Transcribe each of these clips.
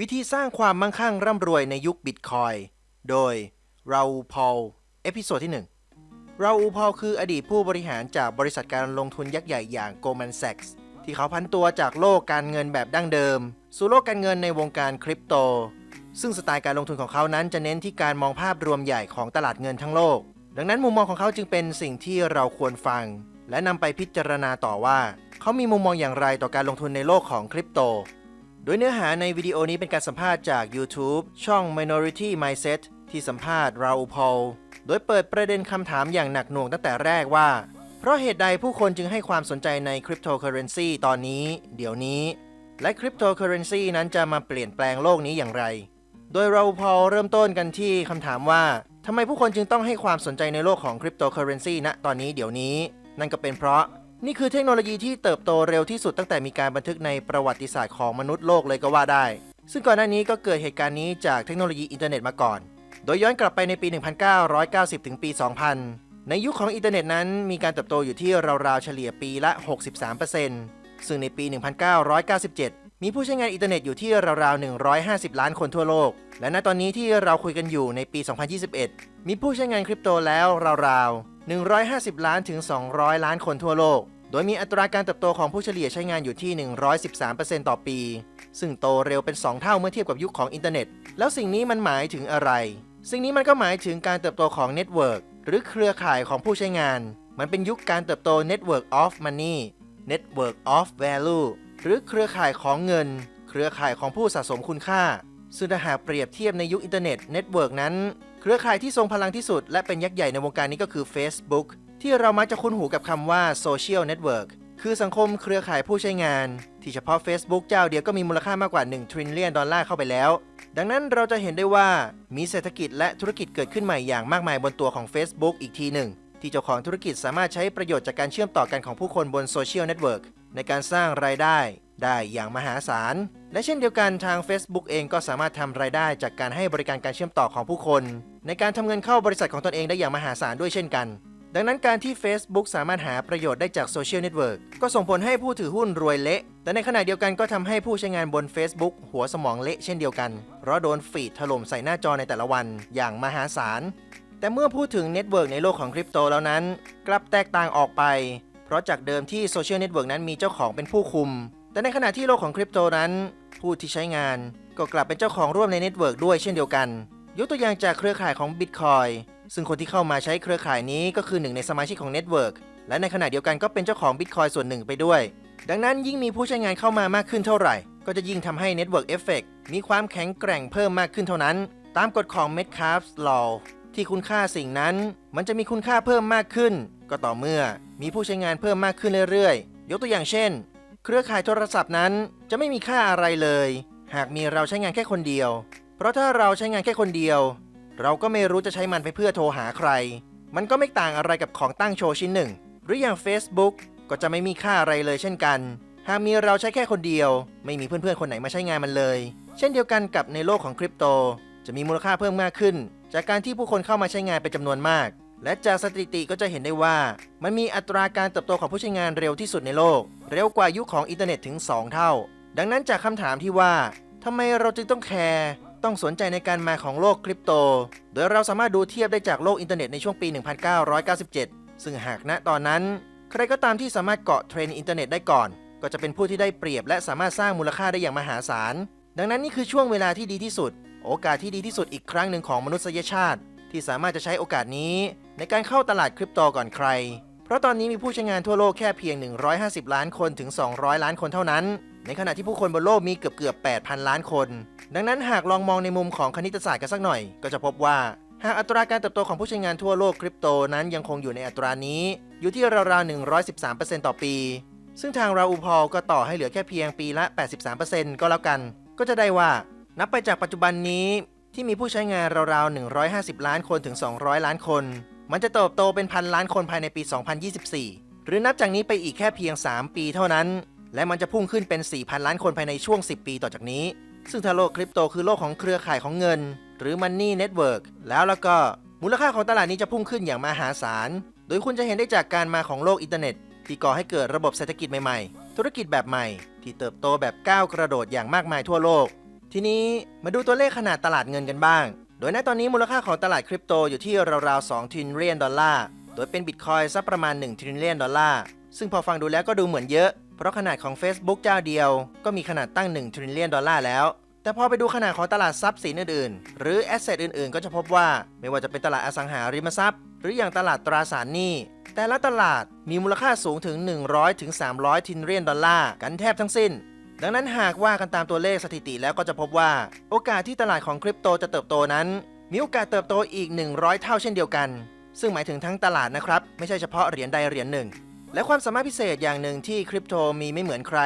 วิธีสร้างความมั่งคั่งร่ำรวยในยุคบิตคอย โดยราอูพอล เอพิโซดที่ 1 ราอูพอลคืออดีตผู้บริหารจากบริษัทการลงทุนยักษ์ใหญ่อย่าง Goldman Sachs ที่เขาพันตัวจากโลกการเงินแบบดั้งเดิม สู่โลกการเงินในวงการคริปโต ซึ่งสไตล์การลงทุนของเขานั้นจะเน้นที่การมองภาพรวมใหญ่ของตลาดเงินทั้งโลก ดังนั้นมุมมองของเขาจึงเป็นสิ่งที่เราควรฟัง และนำไปพิจารณาต่อว่า เขามีมุมมองอย่างไรต่อการลงทุนในโลกของคริปโต โดยเนื้อหาในวิดีโอนี้เป็นการสัมภาษณ์จาก YouTube ช่อง Minority Mindset ที่สัมภาษณ์ราอูพอลโดยเปิดประเด็นคำถามอย่างหนักหน่วงตั้งแต่แรกว่า เพราะเหตุใดผู้คนจึงให้ความสนใจในคริปโตเคอเรนซีตอนนี้ เดี๋ยวนี้ และคริปโตเคอเรนซีนั้นจะมาเปลี่ยนแปลงโลกนี้อย่างไร โดยราอูพอลเริ่มต้นกันที่คำถามว่าทำไมผู้คนจึงต้องให้ความสนใจในโลกของคริปโตเคอเรนซีณตอนนี้เดี๋ยวนี้ นั่นก็เป็นเพราะ นี่คือเทคโนโลยีที่เติบโตเร็วที่สุดตั้งแต่มีการบันทึกในประวัติศาสตร์ของมนุษย์โลกเลยก็ว่าได้ ซึ่งก่อนหน้านี้ก็เกิดเหตุการณ์นี้จากเทคโนโลยีอินเทอร์เน็ตมาก่อน โดยย้อนกลับไปในปี 1990 ถึงปี 2000 ในยุคของอินเทอร์เน็ตนั้น มีการเติบโตอยู่ที่ราวๆเฉลี่ยปีละ 63%ซึ่งในปี 1997 มีผู้ใช้งานอินเทอร์เน็ตอยู่ที่ราวๆ 150 ล้านคนทั่วโลก และณตอนนี้ที่เราคุยกันอยู่ในปี 2021 มีผู้ใช้งานคริปโตแล้วราวๆ 150 ล้านถึง 200 ล้านคนทั่วโลก ดยมีอัตราการเติบโตของผู้เฉลี่ยใช้งานอยู่ที่ 113%ต่อปี ซึ่งโตเร็วเป็น 2 เท่าเมื่อเทียบกับยุคของอินเทอร์เน็ต แล้วสิ่งนี้มันหมายถึงอะไร สิ่งนี้มันก็หมายถึงการเติบโตของเน็ตเวิร์กหรือเครือข่ายของผู้ใช้งาน มันเป็นยุคการเติบโต Network of Money Network of Value หรือเครือข่ายของเงิน เครือข่ายของผู้สะสมคุณค่า ซึ่งถ้าหากเปรียบเทียบในยุคอินเทอร์เน็ตเน็ตเวิร์กนั้น เครือข่ายที่ทรงพลังที่สุดและเป็นยักษ์ใหญ่ในวงการนี้ก็คือ Facebook ที่เรามักจะคุ้นหูกับคำว่า Social Network คือสังคมเครือข่ายผู้ใช้งาน ที่เฉพาะ Facebook เจ้าเดียวก็มีมูลค่ามากกว่า 1 ทริลเลียนดอลลาร์เข้าไปแล้ว ดังนั้นเราจะเห็นได้ว่ามีเศรษฐกิจและธุรกิจเกิดขึ้นใหม่อย่างมากมายบนตัวของ Facebook อีกทีหนึ่ง ที่เจ้าของธุรกิจสามารถใช้ประโยชน์จากการเชื่อมต่อกันของผู้คนบนโซเชียลเน็ตเวิร์กในการสร้างรายได้ได้อย่างมหาศาล และเช่นเดียวกันทาง Facebook เองก็สามารถทำรายได้จากการให้บริการการเชื่อมต่อของผู้คน ในการทำเงินเข้าบริษัทของตนเองได้อย่างมหาศาลด้วยเช่นกัน ดังนั้นการที่ Facebook สามารถหาประโยชน์ได้จากโซเชียลเน็ตเวิร์กก็ส่งผลให้ผู้ถือหุ้นรวยเละ แต่ในขณะเดียวกันก็ทำให้ผู้ใช้งานบน Facebook หัวสมองเละเช่นเดียวกัน เพราะโดนฟีดถล่มใส่หน้าจอในแต่ละวันอย่างมหาศาล แต่เมื่อพูดถึงเน็ตเวิร์กในโลกของคริปโตแล้วนั้น กลับแตกต่างออกไป เพราะจากเดิมที่โซเชียลเน็ตเวิร์กนั้นมีเจ้าของเป็นผู้คุม แต่ในขณะที่โลกของคริปโตนั้น ผู้ที่ใช้งานก็กลับเป็นเจ้าของร่วมในเน็ตเวิร์กด้วยเช่นเดียวกัน ยกตัวอย่างจากเครือข่ายของ Bitcoin ซึ่งคนที่เข้ามาใช้เครือข่ายนี้ก็คือหนึ่งในสมาชิกของเน็ตเวิร์กและในขณะเดียวกันก็เป็นเจ้าของ Bitcoin ส่วนหนึ่งไปด้วย ดังนั้นยิ่งมีผู้ใช้งานเข้ามามากขึ้นเท่าไหร่ ก็จะยิ่งทำให้ Network Effect มีความแข็งแกร่งเพิ่มมากขึ้นเท่านั้น ตามกฎของ Metcalfe's Law ที่คุณค่าสิ่งนั้น มันจะมีคุณค่าเพิ่มมากขึ้น ก็ต่อเมื่อมีผู้ใช้งานเพิ่มมากขึ้นเรื่อยๆ ยกตัวอย่างเช่น เครือข่ายโทรศัพท์นั้นจะไม่มีค่าอะไรเลย หากมีเราใช้งานแค่คนเดียว เพราะถ้าเราใช้งานแค่คนเดียว เราก็ไม่รู้จะใช้มันไปเพื่อโทรหาใคร มันก็ไม่ต่างอะไรกับของตั้งโชว์ชิ้นหนึ่ง หรืออย่าง Facebook ก็จะไม่มีค่าอะไรเลยเช่นกัน หากมีเราใช้แค่คนเดียว ไม่มีเพื่อนๆคนไหนมาใช้งานมันเลย เช่นเดียวกันกับในโลกของคริปโต จะมีมูลค่าเพิ่มมากขึ้น จากการที่ผู้คนเข้ามาใช้งานเป็นจำนวนมาก และจากสถิติก็จะเห็นได้ว่า มันมีอัตราการเติบโตของผู้ใช้งานเร็วที่สุดในโลก เร็วกว่ายุคของอินเทอร์เน็ตถึง 2 เท่า ดังนั้นจากคำถามที่ว่าทำไมเราจึงต้องแคร์ ต้องสนใจในการมาของโลกคริปโต โดยเราสามารถดูเทียบได้จากโลกอินเทอร์เน็ตในช่วงปี 1997 ซึ่งหากณตอนนั้น ใครก็ตามที่สามารถเกาะเทรนด์อินเทอร์เน็ตได้ก่อน ก็จะเป็นผู้ที่ได้เปรียบและสามารถสร้างมูลค่าได้อย่างมหาศาล ดังนั้นนี่คือช่วงเวลาที่ดีที่สุด โอกาสที่ดีที่สุดอีกครั้งหนึ่งของมนุษยชาติ ที่สามารถจะใช้โอกาสนี้ ในการเข้าตลาดคริปโตก่อนใคร เพราะตอนนี้มีผู้ใช้งานทั่วโลกแค่เพียง 150 ล้านคนถึง 200 ล้านคนเท่านั้น ในขณะที่ผู้คนบนโลกมีเกือบเกือบ8,000 ล้านคน ดังนั้นหากลองมองในมุมของคณิตศาสตร์กันสักหน่อย ก็จะพบว่าหากอัตราการเติบโตของผู้ใช้งานทั่วโลกคริปโตนั้นยังคงอยู่ในอัตรานี้ อยู่ที่ราวๆ113%ต่อปี ซึ่งทางราอูพอลก็ต่อให้เหลือแค่เพียงปีละ 83%ก็แล้วกัน ก็จะได้ว่า นับไปจากปัจจุบันนี้ที่มีผู้ใช้งานราวๆ150 ล้านคนถึง 200 ล้านคน มันจะเติบโตเป็นพันล้านคนภายในปี 2024 หรือนับจากนี้ไปอีกแค่เพียง 3 ปีเท่านั้น และมันจะพุ่งขึ้นเป็น 4,000 ล้านคนภายในช่วง 10 ปีต่อจากนี้ ซึ่งถ้าโลกคริปโตคือโลกของเครือข่ายของเงิน หรือ Money Network แล้วแล้วก็มูลค่าของตลาดนี้จะพุ่งขึ้นอย่างมหาศาล โดยคุณจะเห็นได้จากการมาของโลกอินเทอร์เน็ต ที่ก่อให้เกิดระบบเศรษฐกิจใหม่ๆ ธุรกิจแบบใหม่ ที่เติบโตแบบก้าวกระโดดอย่างมากมายทั่วโลก ทีนี้มาดูตัวเลขขนาดตลาดเงินกันบ้าง โดยณตอนนี้มูลค่าของตลาดคริปโตอยู่ที่ราวๆ2ทริลเลียนดอลลาร์ โดยเป็นบิตคอยสักประมาณ1ทริลเลียนดอลลาร์ ซึ่งพอฟังดูแล้วก็ดูเหมือนเยอะ เพราะขนาดของ Facebook เจ้าเดียว ก็มีขนาดตั้ง1ทริลเลียนดอลลาร์แล้ว แต่พอไปดูขนาดของตลาดทรัพย์สินอื่นๆ หรือแอสเซทอื่นๆ ก็จะพบว่าไม่ว่าจะเป็นตลาดอสังหาริมทรัพย์ หรืออย่างตลาดตราสารหนี้แต่ละตลาดมีมูลค่าสูงถึง 100ถึง300ทริลเลียนดอลลาร์กันแทบทั้งสิ้น ดังนั้นหากว่ากันตามตัวเลขสถิติแล้วก็จะพบว่า โอกาสที่ตลาดของคริปโตจะเติบโตนั้น มีโอกาสเติบโตอีก 100 เท่าเช่นเดียวกัน ซึ่งหมายถึงทั้งตลาดนะครับ ไม่ใช่เฉพาะเหรียญใดเหรียญหนึ่ง และความสามารถพิเศษอย่างหนึ่งที่คริปโตมีไม่เหมือนใคร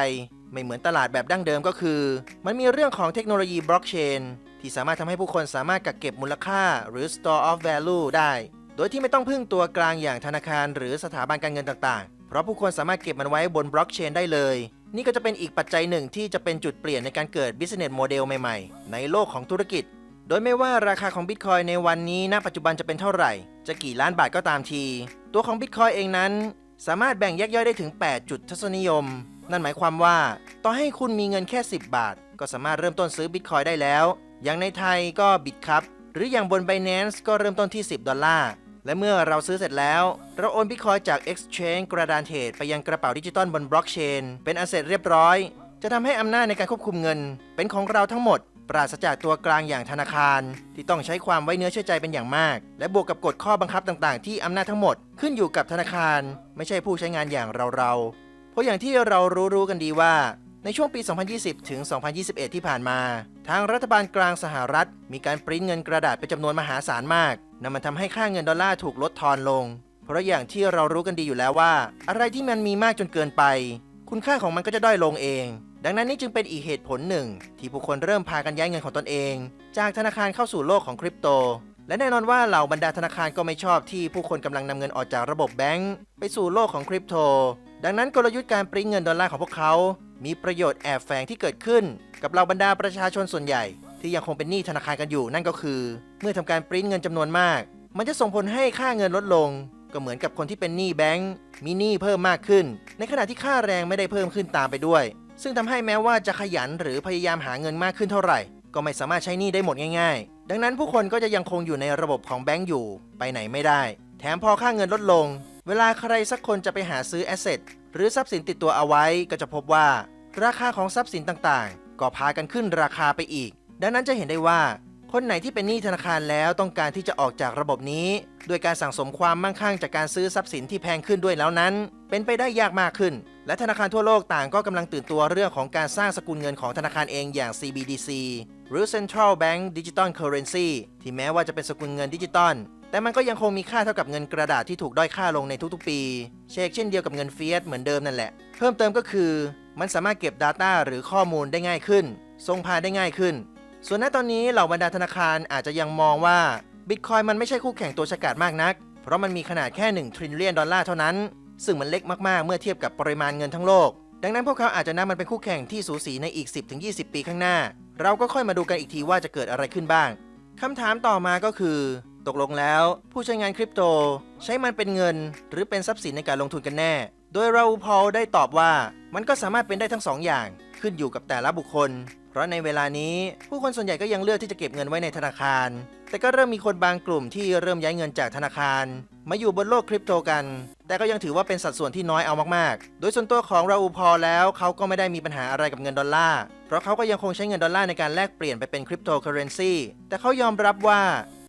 ไม่เหมือนตลาดแบบดั้งเดิมก็คือ มันมีเรื่องของเทคโนโลยีบล็อกเชนที่สามารถทำให้ผู้คนสามารถกักเก็บมูลค่าหรือ store of value ได้ โดยที่ไม่ต้องพึ่งตัวกลางอย่างธนาคาร หรือสถาบันการเงินต่างๆ เพราะผู้คนสามารถเก็บมันไว้บนบล็อกเชนได้เลย นี่ก็จะเป็นอีกปัจจัยหนึ่งที่จะเป็นจุดเปลี่ยนในการเกิด business model ใหม่ๆ ในโลกของธุรกิจ โดยไม่ว่าราคาของบิตคอยในวันนี้ณปัจจุบันจะเป็นเท่าไหร่ จะกี่ล้านบาทก็ตามที ตัวของบิตคอยเองนั้น สามารถแบ่งแยกย่อยได้ถึง 8 จุดทัศนิยม นั่นหมายความว่า ต่อให้คุณมีเงินแค่ 10 บาท ก็สามารถเริ่มต้นซื้อบิตคอยได้แล้ว อย่างในไทยก็บิตครับ หรืออย่างบน Binance ก็เริ่มต้นที่ 10 ดอลลาร์ และเมื่อเราซื้อเสร็จแล้ว เราโอนบิตคอยจาก Exchange กระดานเทรดไปยังกระเป๋าดิจิตอลบนบล็อกเชนเป็นอันเสร็จเรียบร้อย จะทำให้อำนาจในการควบคุมเงิน เป็นของเราทั้งหมด ปราศจากตัวกลางอย่างธนาคาร ที่ต้องใช้ความไว้เนื้อเชื่อใจเป็นอย่างมาก และบวกกับกฎข้อบังคับต่างๆ ที่อำนาจทั้งหมดขึ้นอยู่กับธนาคาร ไม่ใช่ผู้ใช้งานอย่างเราๆเพราะอย่างที่เรารู้ๆกันดีว่า ในช่วงปี 2020 ถึง 2021 ที่ผ่านมา ทางรัฐบาลกลางสหรัฐ มีการปริ้นเงินกระดาษเป็นจำนวนมหาศาลมากนั่นมันทำให้ค่าเงินดอลลาร์ถูกลดทอนลง เพราะอย่างที่เรารู้กันดีอยู่แล้วว่า อะไรที่มันมีมากจนเกินไป คุณค่าของมันก็จะด้อยลงเอง ดังนั้นนี่จึงเป็นอีกเหตุผลหนึ่ง ที่ผู้คนเริ่มพากันย้ายเงินของตนเอง จากธนาคารเข้าสู่โลกของคริปโต และแน่นอนว่าเหล่าบรรดาธนาคารก็ไม่ชอบที่ผู้คนกำลังนำเงินออกจากระบบแบงก์ไปสู่โลกของคริปโต ดังนั้นกลยุทธ์การปริ้นเงินดอลลาร์ของพวกเขา มีประโยชน์แอบแฝงที่เกิดขึ้น กับเหล่าบรรดาประชาชนส่วนใหญ่ ที่ยังคงเป็นหนี้ธนาคารกันอยู่นั่นก็คือ เมื่อทำการปริ้นเงินจำนวนมาก มันจะส่งผลให้ค่าเงินลดลง ก็เหมือนกับคนที่เป็นหนี้แบงก์มีหนี้เพิ่มมากขึ้น ในขณะที่ค่าแรงไม่ได้เพิ่มขึ้นตามไปด้วย ซึ่งทำให้แม้ว่าจะขยันหรือพยายามหาเงินมากขึ้นเท่าไหร่ ก็ไม่สามารถใช้หนี้ได้หมดง่าย ๆ ดังนั้นผู้คนก็จะยังคงอยู่ในระบบของแบงก์อยู่ ไปไหนไม่ได้ แถมพอค่าเงินลดลง เวลาใครสักคนจะไปหาซื้อแอสเซทหรือทรัพย์สินติดตัวเอาไว้ก็จะพบว่า ราคาของทรัพย์สินต่างๆ ก็พากันขึ้นราคาไปอีก ดังนั้นจะเห็นได้ว่า คนไหนที่เป็นหนี้ธนาคารแล้วต้องการที่จะออกจากระบบนี้ด้วยการสั่งสมความมั่งคั่งจากการซื้อทรัพย์สินที่แพงขึ้นด้วยแล้วนั้น เป็นไปได้ยากมากขึ้น และธนาคารทั่วโลกต่างก็กำลังตื่นตัวเรื่องของการสร้างสกุลเงินของธนาคารเองอย่าง CBDC หรือ Central Bank Digital Currency ที่แม้ว่าจะเป็นสกุลเงินดิจิตอลแต่มันก็ยังคงมีค่าเท่ากับเงินกระดาษที่ถูกด้อยค่าลงในทุกๆ ปีเชกเช่นเดียวกับเงินเฟียสเหมือนเดิมนั่นแหละ เพิ่มเติมก็คือ มันสามารถเก็บ Data หรือข้อมูลได้ง่ายขึ้นทรงพาได้ง่ายขึ้น ส่วนณตอนนี้เหล่าบรรดาธนาคารอาจจะยังมองว่า Bitcoin มันไม่ใช่คู่แข่งตัวฉกาจมากนัก เพราะมันมีขนาดแค่1ทริลเลียนดอลลาร์เท่านั้น ซึ่งมันเล็กมากๆ เมื่อเทียบกับปริมาณเงินทั้งโลก ดังนั้นพวกเขาอาจจะนำมันเป็นคู่แข่งที่สูสีในอีก 10-20 ปีข้างหน้า เราก็ค่อยมาดูกันอีกทีว่าจะเกิดอะไรขึ้นบ้างคำถามต่อมาก็คือ ตกลงแล้วผู้ใช้งานคริปโต ใช้มันเป็นเงิน หรือเป็นทรัพย์สินในการลงทุนกันแน่ โดยเราพอลได้ตอบว่า มันก็สามารถเป็นได้ทั้งสองอย่าง ขึ้นอยู่กับแต่ละบุคคล เพราะในเวลานี้ผู้คนส่วนใหญ่ก็ยังเลือกที่จะเก็บเงินไว้ในธนาคาร แต่ก็เริ่มมีคนบางกลุ่มที่เริ่มย้ายเงินจากธนาคาร มาอยู่บนโลกคริปโตกัน แต่ก็ยังถือว่าเป็นสัดส่วนที่น้อยเอามากๆ โดยส่วนตัวของราอูพอลแล้วเขาก็ไม่ได้มีปัญหาอะไรกับเงินดอลลาร์ เพราะเขาก็ยังคงใช้เงินดอลลาร์ในการแลกเปลี่ยนไปเป็นคริปโตเคอเรนซีแต่เขายอมรับว่า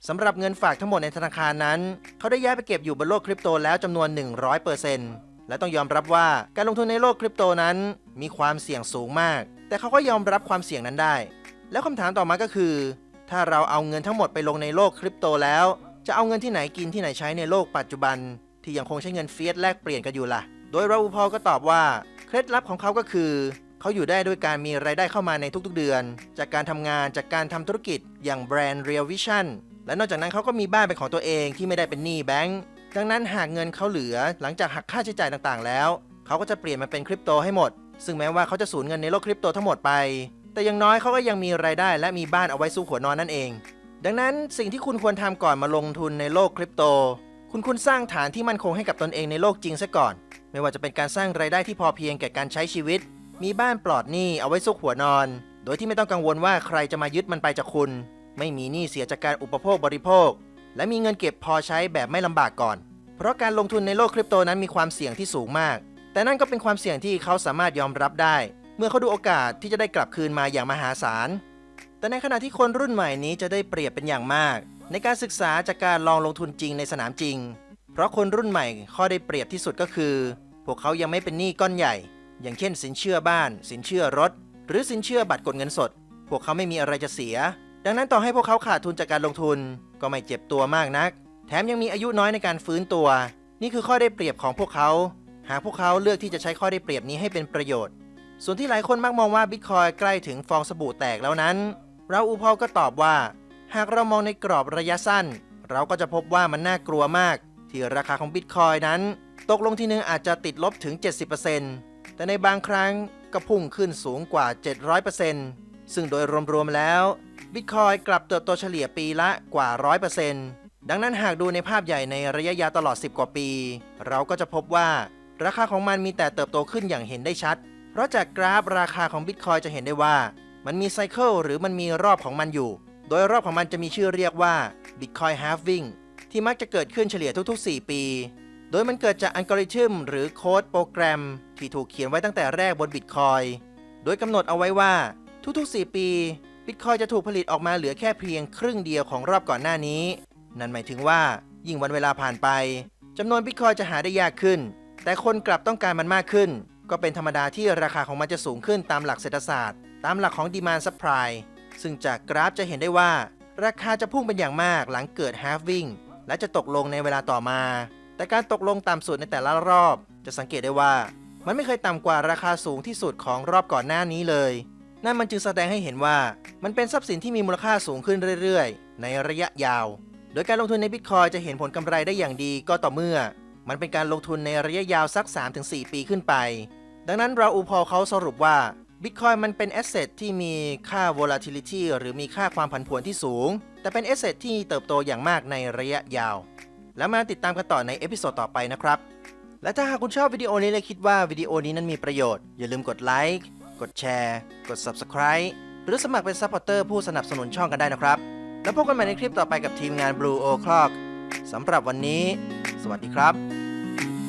สำหรับเงินฝากทั้งหมดในธนาคารนั้น เขาได้ย้ายไปเก็บอยู่บนโลกคริปโตแล้วจำนวน 100%และต้องยอมรับว่าการลงทุนในโลกคริปโตนั้น มีความเสี่ยงสูงมาก แต่เขาก็ยอมรับความเสี่ยงนั้นได้ แล้วคำถามต่อมาก็คือ ถ้าเราเอาเงินทั้งหมดไปลงในโลกคริปโตแล้ว จะเอาเงินที่ไหนกินที่ไหนใช้ในโลกปัจจุบัน ที่ยังคงใช้เงินเฟียสแลกเปลี่ยนกันอยู่ล่ะ โดยราอูพอลก็ตอบว่าเคล็ดลับของเขาก็คือเขาอยู่ได้ด้วยการมีรายได้เข้ามาในทุกๆเดือน จากการทำงานจากการทำธุรกิจอย่างแบรนด์ Real Vision และนอกจากนั้นเขาก็มีบ้านเป็นของตัวเองที่ไม่ได้เป็นหนี้แบงก์ดังนั้นหากเงินเขาเหลือหลังจากหักค่าใช้จ่ายต่างๆ แล้ว เขาก็จะเปลี่ยนมาเป็นคริปโตให้หมด ซึ่งแม้ว่าเขาจะสูญเงินในโลกคริปโตทั้งหมดไป แต่อย่างน้อยเขาก็ยังมีรายได้และมีบ้านเอาไว้สู้หัวนอนนั่นเอง ดังนั้นสิ่งที่คุณควรทำก่อนมาลงทุนในโลกคริปโต คุณควรสร้างฐานที่มั่นคงให้กับตนเองในโลกจริงซะก่อน ไม่ว่าจะเป็นการสร้างรายได้ที่พอเพียงแก่การใช้ชีวิต มีบ้านปลอดหนี้เอาไว้ซุกหัวนอนโดดยที่ไม่ต้องกังวลว่าใครจะมายึดมันไปจากคุณ ไม่มีหนี้เสียจากการอุปโภคบริโภค และมีเงินเก็บพอใช้แบบไม่ลำบากก่อน เพราะการลงทุนในโลกคริปโตนั้นมีความเสี่ยงที่สูงมาก แต่นั่นก็เป็นความเสี่ยงที่เขาสามารถยอมรับได้ เมื่อเขาดูโอกาสที่จะได้กลับคืนมาอย่างมหาศาล แต่ในขณะที่คนรุ่นใหม่นี้จะได้เปรียบเป็นอย่างมาก ในการศึกษาจากการลองลงทุนจริงในสนามจริง เพราะคนรุ่นใหม่ข้อได้เปรียบที่สุดก็คือ พวกเขายังไม่เป็นหนี้ก้อนใหญ่ อย่างเช่น สินเชื่อบ้าน สินเชื่อรถ หรือสินเชื่อบัตรกดเงินสด พวกเขาไม่มีอะไรจะเสีย ดังนั้นต่อให้พวกเขาขาดทุนจากการลงทุน ก็ไม่เจ็บตัวมากนัก แถมยังมีอายุน้อยในการฟื้นตัว นี่คือข้อได้เปรียบของพวกเขา หากพวกเขาเลือกที่จะใช้ข้อได้เปรียบนี้ให้เป็นประโยชน์ ส่วนที่หลายคนมักมองว่าบิตคอยใกล้ถึงฟองสบู่แตกแล้วนั้น เราอูพอลก็ตอบว่า หากเรามองในกรอบระยะสั้น เราก็จะพบว่ามันน่ากลัวมาก ที่ราคาของบิตคอยนั้น ตกลงทีนึงอาจจะติดลบถึง 70%แต่ในบางครั้งก็พุ่งขึ้นสูงกว่า 700%ซึ่งโดยรวมๆแล้วบิตคอยกลับเติบโตเฉลี่ยปีละกว่า 100%ดังนั้นหากดูในภาพใหญ่ในระยะยาวตลอด 10 กว่าปี เราก็จะพบว่า ราคาของมันมีแต่เติบโตขึ้นอย่างเห็นได้ชัด เพราะจากกราฟราคาของบิตคอยจะเห็นได้ว่า มันมีไซเคิลหรือมันมีรอบของมันอยู่ โดยรอบของมันจะมีชื่อเรียกว่า Bitcoin Halving ที่มักจะเกิดขึ้นเฉลี่ยทุก ๆ 4 ปี โดยมันเกิดจากอัลกอริทึมหรือโค้ดโปรแกรม ที่ถูกเขียนไว้ตั้งแต่แรกบน Bitcoin โดยกำหนดเอาไว้ว่าทุกๆ 4 ปี Bitcoin จะถูกผลิตออกมาเหลือแค่เพียงครึ่งเดียวของรอบก่อนหน้านี้ นั่นหมายถึงว่ายิ่งวันเวลาผ่านไปจำนวน Bitcoin จะหาได้ยากขึ้น แต่คนกลับต้องการมันมากขึ้น ก็เป็นธรรมดาที่ราคาของมันจะสูงขึ้นตามหลักเศรษฐศาสตร์ ตามหลักของ Demand Supply ซึ่งจากกราฟจะเห็นได้ว่า ราคาจะพุ่งเป็นอย่างมากหลังเกิด halving และจะตกลงในเวลาต่อมา แต่การตกลงต่ำสุดในแต่ละรอบ จะสังเกตได้ว่า มันไม่เคยต่ำกว่าราคาสูงที่สุดของรอบก่อนหน้านี้เลย นั่นมันจึงแสดงให้เห็นว่า มันเป็นทรัพย์สินที่มีมูลค่าสูงขึ้นเรื่อยๆ ในระยะยาว โดยการลงทุนในบิตคอยจะเห็นผลกำไรได้อย่างดีก็ต่อเมื่อ มันเป็นการลงทุนในระยะยาวสัก 3-4 ปีขึ้นไป ดังนั้นเราอูพอลเขาสรุปว่า Bitcoin มันเป็นแอสเซทที่มีค่า volatility หรือมีค่าความผันผวนที่สูง แต่เป็นแอสเซทที่เติบโตอย่างมากในระยะยาว แล้วมาติดตามกันต่อในเอพิโซดต่อไปนะครับ และถ้าหากคุณชอบวิดีโอนี้และคิดว่าวิดีโอนี้นั้นมีประโยชน์ อย่าลืมกดไลค์กดแชร์กด Subscribe หรือสมัครเป็นซัพพอร์เตอร์ผู้สนับสนุนช่องกันได้นะครับ แล้วพบกันใหม่ในคลิปต่อไปกับทีมงาน Blue O'Clock สำหรับวันนี้ สวัสดีครับ